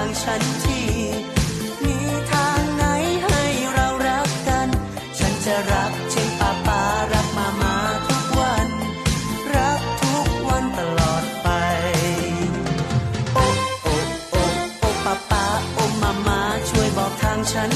างฉันทีมีทางไหนให้เรารักกัน ฉันจะรักเช่นป้าป้ารักมามาทุกวัน รักทุกวันตลอดไป โอ้โอ้โอ้โอ้ป้าป้าโอ้มามาช่วยบอกทางฉัน